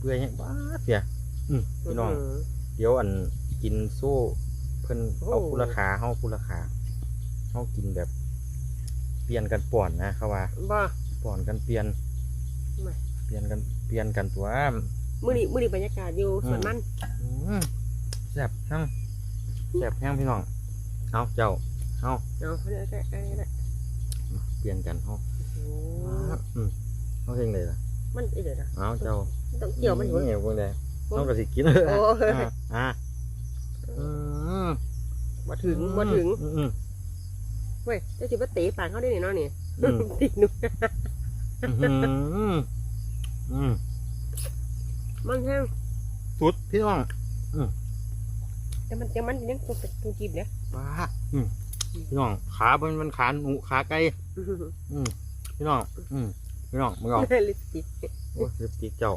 เปื่อยแห้งบ้าดเสียอืมพี่น้อง เดี๋ยวอันกินโซ่เพิ่นโอ้เอาผู้ราคาเฮาผู้ราคาเฮากินแบบ เปลี่ยนกันป่อนนะเขาว่าบ่ป่อนกันเปลี่ยนไม่เปลี่ยนกันเปลี่ยนกันตัวมื้อนี้มื้อนี้บรรยากาศอยู่สวนมันอืมแซ่บทั้งแซ่บแห้งพี่น้องเอาเจ้าเอาเอาเอาได้ได้ได้ได้มาเปลี่ยนกันเฮาโอ้อืมเฮาเฮ็ดจังไดล่ะ มันเดี๋ยวนะเอาเจ้าต้องเกี่ยวมันหัวนี่เบิ่งได้โอ้ต้องก็สิกินโอ้อะอะอืมมาถึงมาถึงอืมอืมเว้ยเจ้าจิบเตะปากเขาได้เนี่ยเนาะนี่อืมติดหนูอืมอืมมันแห้งสุดพี่น้องแต่มันแต่มันยังตรงตรงจีบเนี่ยว้าอืมพี่น้องขาบนมันขาหนูขาไก่อืมพี่น้อง อืม พี่น้องมึงเอาลิปสติกโอ้ยลิปสติกเจ้า